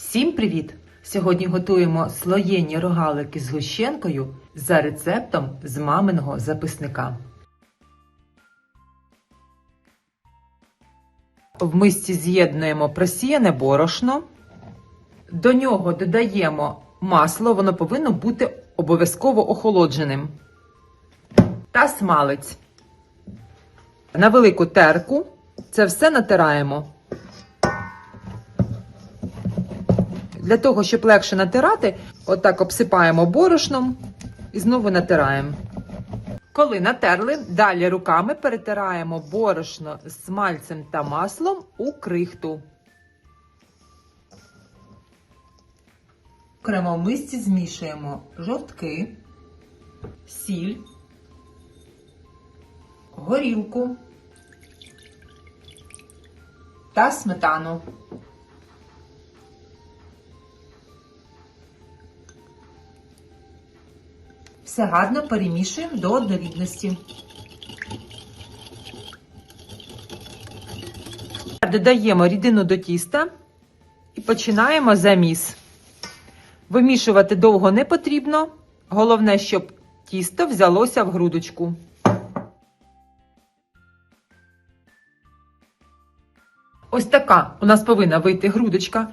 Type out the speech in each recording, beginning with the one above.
Всім привіт! Сьогодні готуємо слоєні рогалики з гущенкою за рецептом з маминого записника. В мисці з'єднуємо просіяне борошно. До нього додаємо масло, воно повинно бути обов'язково охолодженим. Та смалець. На велику терку це все натираємо. Для того, щоб легше натирати, отак обсипаємо борошном і знову натираємо. Коли натерли, далі руками перетираємо борошно з смальцем та маслом у крихту. Окремо в мисці змішуємо жовтки, сіль, горілку та сметану. Все гарно перемішуємо до однорідності. Додаємо рідину до тіста і починаємо заміс. Вимішувати довго не потрібно. Головне, щоб тісто взялося в грудочку. Ось така у нас повинна вийти грудочка.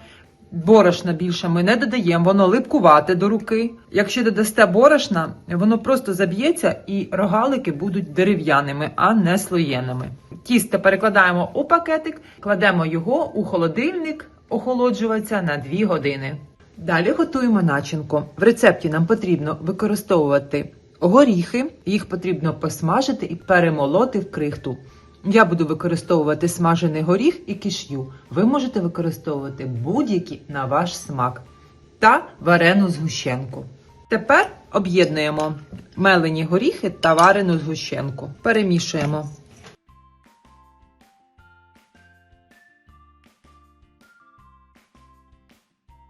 Борошна більше ми не додаємо, воно липкувате до руки. Якщо додасте борошна, воно просто заб'ється і рогалики будуть дерев'яними, а не слоєними. Тісто перекладаємо у пакетик, кладемо його у холодильник, охолоджуватися на 2 години. Далі готуємо начинку. В рецепті нам потрібно використовувати горіхи, їх потрібно посмажити і перемолоти в крихту. Я буду використовувати смажений горіх і киш'ю. Ви можете використовувати будь-які на ваш смак та варену згущенку. Тепер об'єднуємо мелені горіхи та варену згущенку. Перемішуємо.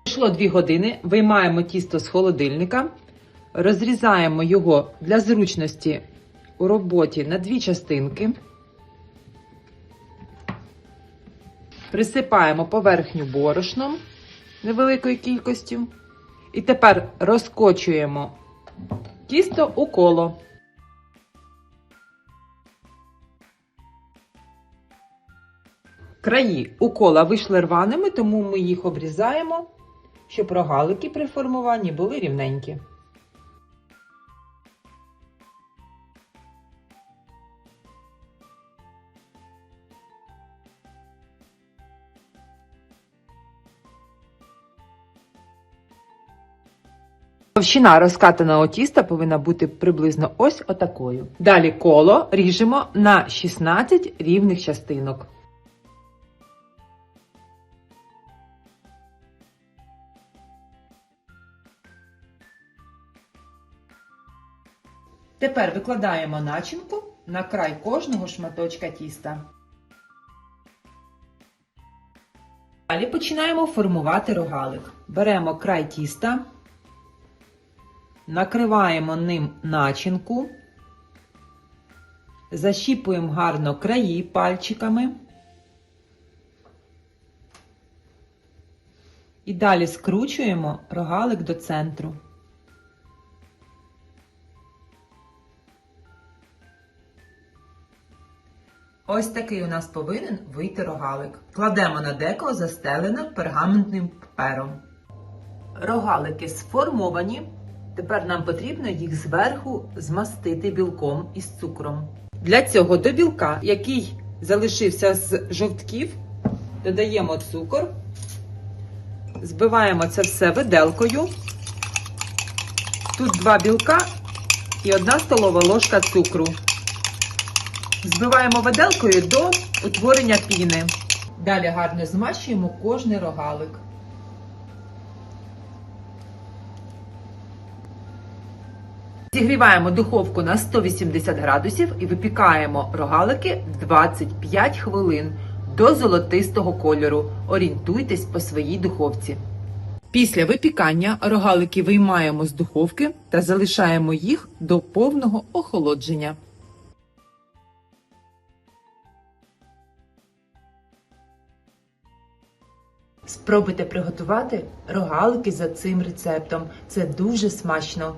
Пройшло 2 години, виймаємо тісто з холодильника, розрізаємо його для зручності у роботі на дві частинки. Присипаємо поверхню борошном невеликою кількістю. І тепер розкочуємо тісто у коло. Краї у кола вийшли рваними, тому ми їх обрізаємо, щоб рогалики при формуванні були рівненькі. Товщина розкатаного тіста повинна бути приблизно ось отакою. Далі коло ріжемо на 16 рівних частинок. Тепер викладаємо начинку на край кожного шматочка тіста. Далі починаємо формувати рогалик. Беремо край тіста. Накриваємо ним начинку, защіпуємо гарно краї пальчиками. І далі скручуємо рогалик до центру. Ось такий у нас повинен вийти рогалик. Кладемо на деко, застелене пергаментним папером. Рогалики сформовані. Тепер нам потрібно їх зверху змастити білком із цукром. Для цього до білка, який залишився з жовтків, додаємо цукор, збиваємо це все виделкою. Тут два білка і одна столова ложка цукру. Збиваємо виделкою до утворення піни. Далі гарно змащуємо кожний рогалик. Зігріваємо духовку на 180 градусів і випікаємо рогалики 25 хвилин до золотистого кольору. Орієнтуйтесь по своїй духовці. Після випікання рогалики виймаємо з духовки та залишаємо їх до повного охолодження. Спробуйте приготувати рогалики за цим рецептом. Це дуже смачно.